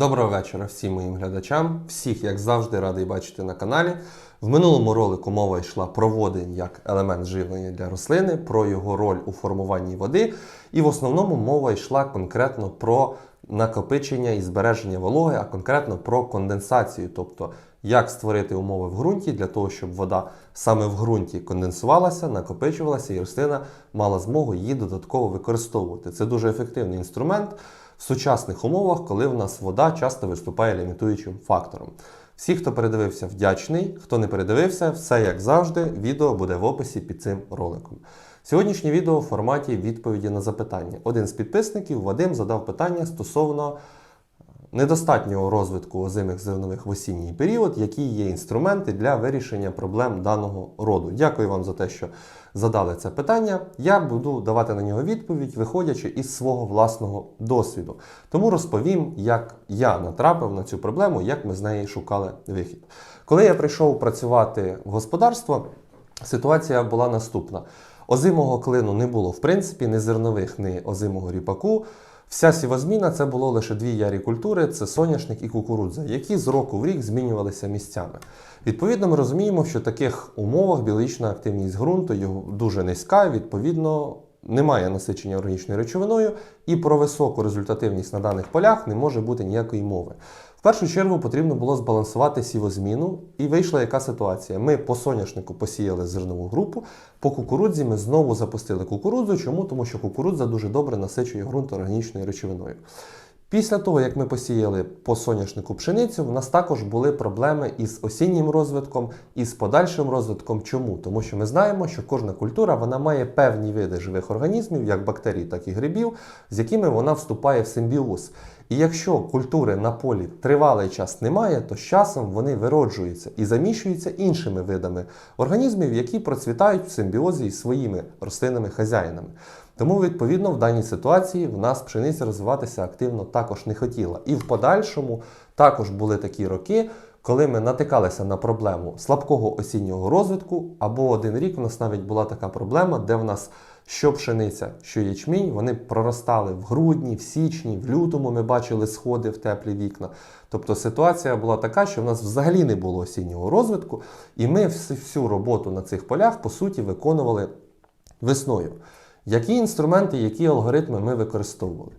Доброго вечора всім моїм глядачам. Всіх, як завжди, радий бачити на каналі. В минулому ролику мова йшла про водень як елемент живлення для рослини, про його роль у формуванні води. І в основному мова йшла конкретно про накопичення і збереження вологи, а конкретно про конденсацію, тобто як створити умови в ґрунті для того, щоб вода саме в ґрунті конденсувалася, накопичувалася, і рослина мала змогу її додатково використовувати. Це дуже ефективний інструмент в сучасних умовах, коли в нас вода часто виступає лімітуючим фактором. Всі, хто передивився, вдячний. Хто не передивився, все як завжди, відео буде в описі під цим роликом. Сьогоднішнє відео в форматі відповіді на запитання. Один з підписників Вадим задав питання стосовно недостатнього розвитку озимих зернових в осінній період, які є інструменти для вирішення проблем даного роду. Дякую вам за те, що задали це питання. Я буду давати на нього відповідь, виходячи із свого власного досвіду. Тому розповім, як я натрапив на цю проблему, як ми з неї шукали вихід. Коли я прийшов працювати в господарство, ситуація була наступна: озимого клину не було, в принципі, ні зернових, ні озимого ріпаку. Вся сівозміна це було лише дві ярі культури: це соняшник і кукурудза, які з року в рік змінювалися місцями. Відповідно, ми розуміємо, що в таких умовах біологічна активність ґрунту його дуже низька, відповідно, немає насичення органічною речовиною, і про високу результативність на даних полях не може бути ніякої мови. В першу чергу потрібно було збалансувати сівозміну, і вийшла яка ситуація. Ми по соняшнику посіяли зернову групу, по кукурудзі ми знову запустили кукурудзу. Чому? Тому що кукурудза дуже добре насичує ґрунт органічною речовиною. Після того, як ми посіяли по соняшнику пшеницю, в нас також були проблеми із осіннім розвитком і з подальшим розвитком. Чому? Тому що ми знаємо, що кожна культура вона має певні види живих організмів, як бактерій, так і грибів, з якими вона вступає в симбіоз. І якщо культури на полі тривалий час немає, то з часом вони вироджуються і заміщуються іншими видами організмів, які процвітають в симбіозі із своїми рослинними хазяїнами. Тому, відповідно, в даній ситуації в нас пшениця розвиватися активно також не хотіла. І в подальшому також були такі роки, коли ми натикалися на проблему слабкого осіннього розвитку, або один рік у нас навіть була така проблема, де в нас що пшениця, що ячмінь, вони проростали в грудні, в січні, в лютому ми бачили сходи в теплі вікна. Тобто ситуація була така, що в нас взагалі не було осіннього розвитку, і ми всю роботу на цих полях, по суті, виконували весною. Які інструменти, які алгоритми ми використовували?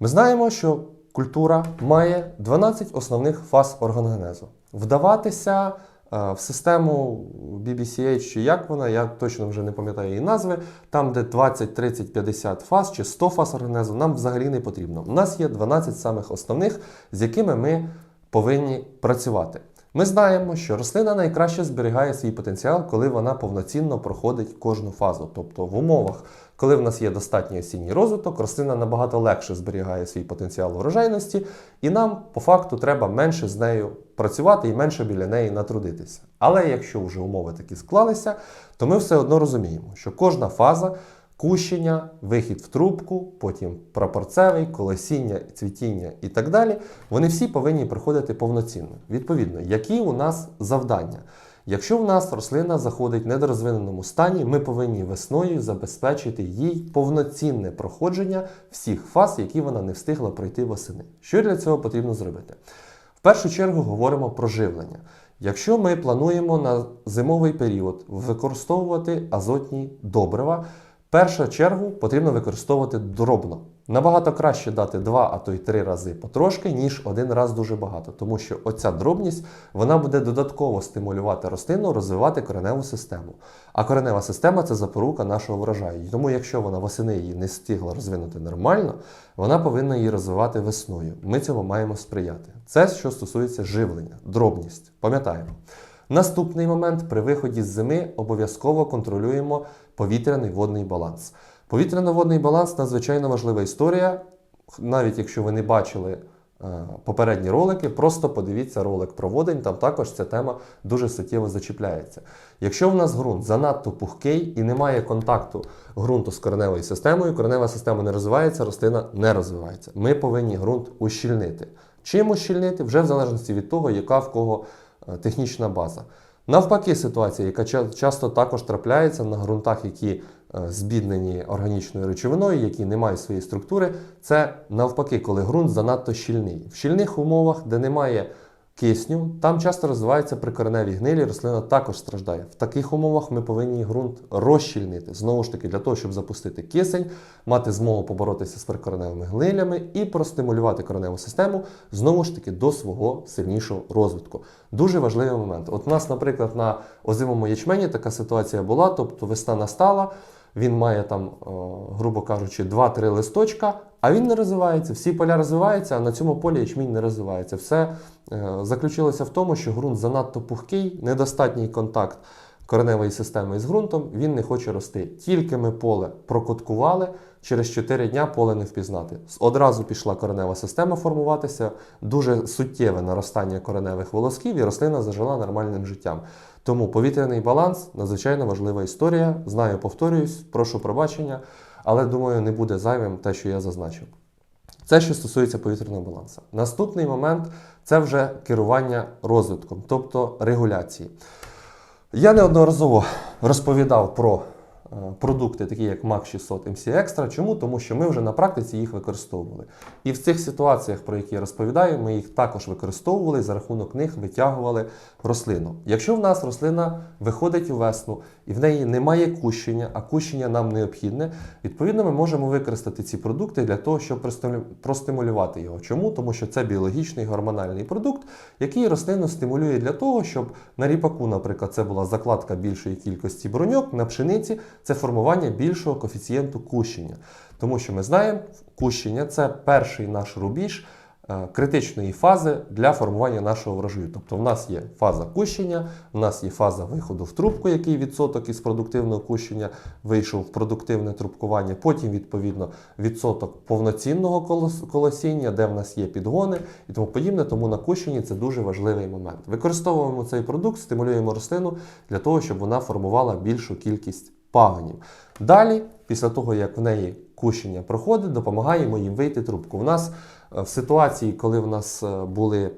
Ми знаємо, що культура має 12 основних фаз органогенезу. Вдаватися е, в систему BBCH, чи як вона, я точно вже не пам'ятаю її назви, там, де 20, 30, 50 фаз чи 100 фаз органезу, нам взагалі не потрібно. У нас є 12 самих основних, з якими ми повинні працювати. Ми знаємо, що рослина найкраще зберігає свій потенціал, коли вона повноцінно проходить кожну фазу. Тобто в умовах, коли в нас є достатній осінній розвиток, рослина набагато легше зберігає свій потенціал урожайності, і нам по факту треба менше з нею працювати і менше біля неї натрудитися. Але якщо вже умови такі склалися, то ми все одно розуміємо, що кожна фаза. Кущення, вихід в трубку, потім прапорцевий, колесіння, цвітіння і так далі. Вони всі повинні проходити повноцінно. Відповідно, які у нас завдання? Якщо в нас рослина заходить в недорозвиненому стані, ми повинні весною забезпечити їй повноцінне проходження всіх фаз, які вона не встигла пройти восени. Що для цього потрібно зробити? В першу чергу говоримо про живлення. Якщо ми плануємо на зимовий період використовувати азотні добрива, в першу чергу потрібно використовувати дробно. Набагато краще дати два, а то й три рази потрошки, ніж один раз дуже багато, тому що оця дробність вона буде додатково стимулювати рослину розвивати кореневу систему. А коренева система це запорука нашого врожаю. Тому, якщо вона восени її не встигла розвинути нормально, вона повинна її розвивати весною. Ми цьому маємо сприяти. Це що стосується живлення, дробність. Пам'ятаємо. Наступний момент при виході з зими обов'язково контролюємо повітряний водний баланс. Повітряно-водний баланс надзвичайно важлива історія. Навіть якщо ви не бачили е, попередні ролики, просто подивіться ролик про водень, там також ця тема дуже суттєво зачіпляється. Якщо в нас ґрунт занадто пухкий і немає контакту ґрунту з кореневою системою, коренева система не розвивається, рослина не розвивається. Ми повинні ґрунт ущільнити. Чим ущільнити? Вже в залежності від того, яка в кого е, технічна база. Навпаки, ситуація, яка часто також трапляється на ґрунтах, які збіднені органічною речовиною, які не мають своєї структури. Це навпаки, коли ґрунт занадто щільний. В щільних умовах, де немає кисню, там часто розвиваються прикореневі гнилі, рослина також страждає. В таких умовах ми повинні ґрунт розщільнити. Знову ж таки, для того, щоб запустити кисень, мати змогу поборотися з прикореневими гнилями і простимулювати кореневу систему знову ж таки до свого сильнішого розвитку. Дуже важливий момент. От у нас, наприклад, на озимому ячмені така ситуація була, тобто весна настала. Він має там, грубо кажучи, 2-3 листочка, а він не розвивається. Всі поля розвиваються, а на цьому полі ячмінь не розвивається. Все е, заключилося в тому, що ґрунт занадто пухкий, недостатній контакт кореневої системи із ґрунтом, він не хоче рости. Тільки ми поле прокоткували, через 4 дня поле не впізнати. Одразу пішла коренева система формуватися, дуже суттєве наростання кореневих волосків, і рослина зажила нормальним життям. Тому повітряний баланс надзвичайно важлива історія. Знаю, повторююсь, прошу пробачення, але думаю, не буде зайвим те, що я зазначив. Це що стосується повітряного балансу. Наступний момент це вже керування розвитком, тобто регуляції. Я неодноразово розповідав про продукти, такі як MAC 600 MC Extra. Чому? Тому що ми вже на практиці їх використовували. І в цих ситуаціях, про які я розповідаю, ми їх також використовували за рахунок них витягували рослину. Якщо в нас рослина виходить у весну і в неї немає кущення, а кущення нам необхідне, відповідно, ми можемо використати ці продукти для того, щоб простимулю- простимулювати його. Чому? Тому що це біологічний гормональний продукт, який рослину стимулює для того, щоб на ріпаку, наприклад, це була закладка більшої кількості броньок, на пшениці це формування більшого коефіцієнту кущення. Тому що ми знаємо, кущення це перший наш рубіж е, критичної фази для формування нашого врожаю. Тобто в нас є фаза кущення, в нас є фаза виходу в трубку, який відсоток із продуктивного кущення вийшов в продуктивне трубкування. Потім, відповідно, відсоток повноцінного колосіння, де в нас є підгони і тому подібне. Тому на кущенні це дуже важливий момент. Використовуємо цей продукт, стимулюємо рослину для того, щоб вона формувала більшу кількість пагонів. Далі, після того, як в неї кущення проходить, допомагаємо їм вийти трубку. У нас е, в ситуації, коли в нас е, були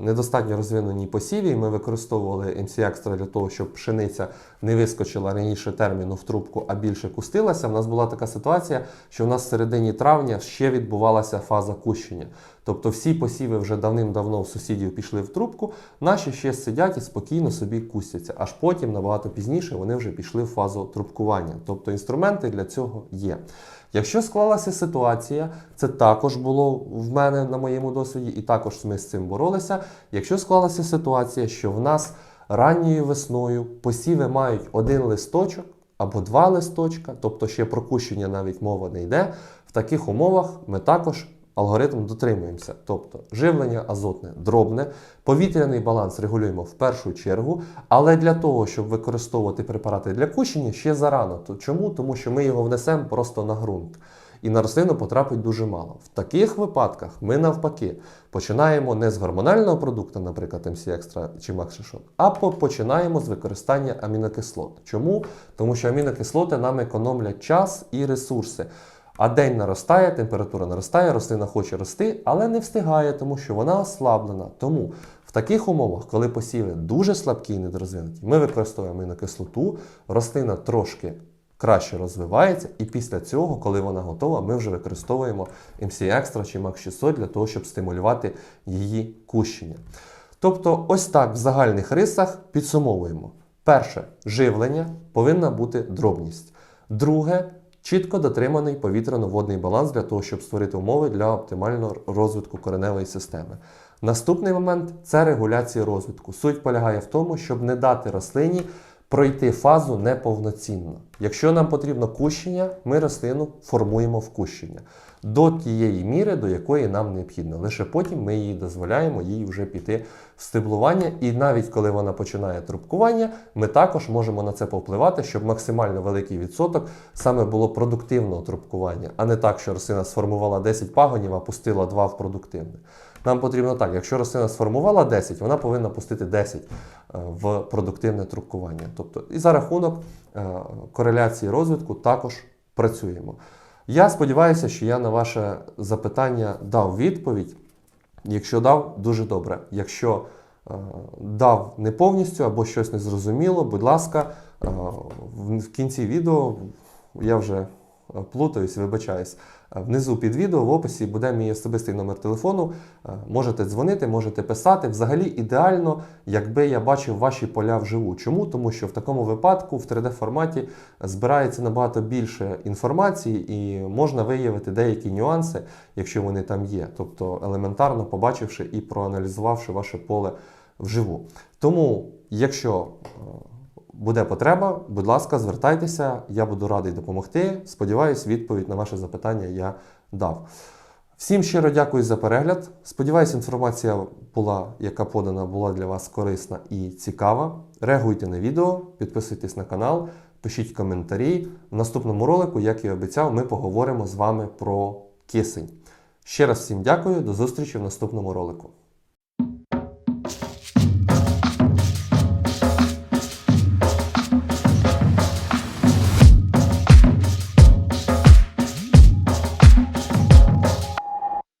недостатньо розвинені посіві, ми використовували MC Extra для того, щоб пшениця не вискочила раніше терміну в трубку, а більше кустилася. В нас була така ситуація, що в нас в середині травня ще відбувалася фаза кущення. Тобто всі посіви вже давним-давно в сусідів пішли в трубку, наші ще сидять і спокійно собі кустяться. Аж потім, набагато пізніше, вони вже пішли в фазу трубкування. Тобто інструменти для цього є. Якщо склалася ситуація, це також було в мене на моєму досвіді, і також ми з цим боролися. Якщо склалася ситуація, що в нас ранньою весною посіви мають один листочок або два листочка, тобто ще про кущення навіть мова не йде, в таких умовах ми також алгоритм дотримуємося. Тобто живлення азотне дробне, повітряний баланс регулюємо в першу чергу, але для того, щоб використовувати препарати для кущення, ще зарано. То чому? Тому що ми його внесемо просто на ґрунт. І на рослину потрапить дуже мало. В таких випадках ми навпаки починаємо не з гормонального продукту, наприклад, MC Extra чи Max 600, а починаємо з використання амінокислот. Чому? Тому що амінокислоти нам економлять час і ресурси. А день наростає, температура наростає, рослина хоче рости, але не встигає, тому що вона ослаблена. Тому в таких умовах, коли посіви дуже слабкі і недорозвинуті, ми використовуємо амінокислоту, рослина трошки краще розвивається, і після цього, коли вона готова, ми вже використовуємо MC Extra чи Max 600 для того, щоб стимулювати її кущення. Тобто, ось так в загальних рисах підсумовуємо. Перше, живлення повинна бути дробність. Друге, чітко дотриманий повітряно-водний баланс для того, щоб створити умови для оптимального розвитку кореневої системи. Наступний момент це регуляція розвитку. Суть полягає в тому, щоб не дати рослині пройти фазу неповноцінно. Якщо нам потрібно кущення, ми рослину формуємо в кущення до тієї міри, до якої нам необхідно. Лише потім ми їй дозволяємо їй вже піти в стеблування. І навіть коли вона починає трубкування, ми також можемо на це повпливати, щоб максимально великий відсоток саме було продуктивного трубкування, а не так, що рослина сформувала 10 пагонів, а пустила 2 в продуктивне. Нам потрібно так, якщо рослина сформувала 10, вона повинна пустити 10 е, в продуктивне трубкування. Тобто, і за рахунок е, кореляції розвитку також працюємо. Я сподіваюся, що я на ваше запитання дав відповідь. Якщо дав, дуже добре. Якщо е, дав не повністю або щось не зрозуміло, будь ласка, в кінці відео я вже плутаюсь, вибачаюсь. Е, Внизу під відео в описі буде мій особистий номер телефону. Е, Можете дзвонити, можете писати. Взагалі ідеально, якби я бачив ваші поля вживу. Чому? Тому що в такому випадку в 3D форматі збирається набагато більше інформації і можна виявити деякі нюанси, якщо вони там є. Тобто елементарно побачивши і проаналізувавши ваше поле вживу. Тому, якщо е, буде потреба, будь ласка, звертайтеся, я буду радий допомогти. Сподіваюсь, відповідь на ваше запитання я дав. Всім щиро дякую за перегляд. Сподіваюсь, інформація була, яка подана, була для вас корисна і цікава. Реагуйте на відео, підписуйтесь на канал, пишіть коментарі. В наступному ролику, як і обіцяв, ми поговоримо з вами про кисень. Ще раз всім дякую, до зустрічі в наступному ролику.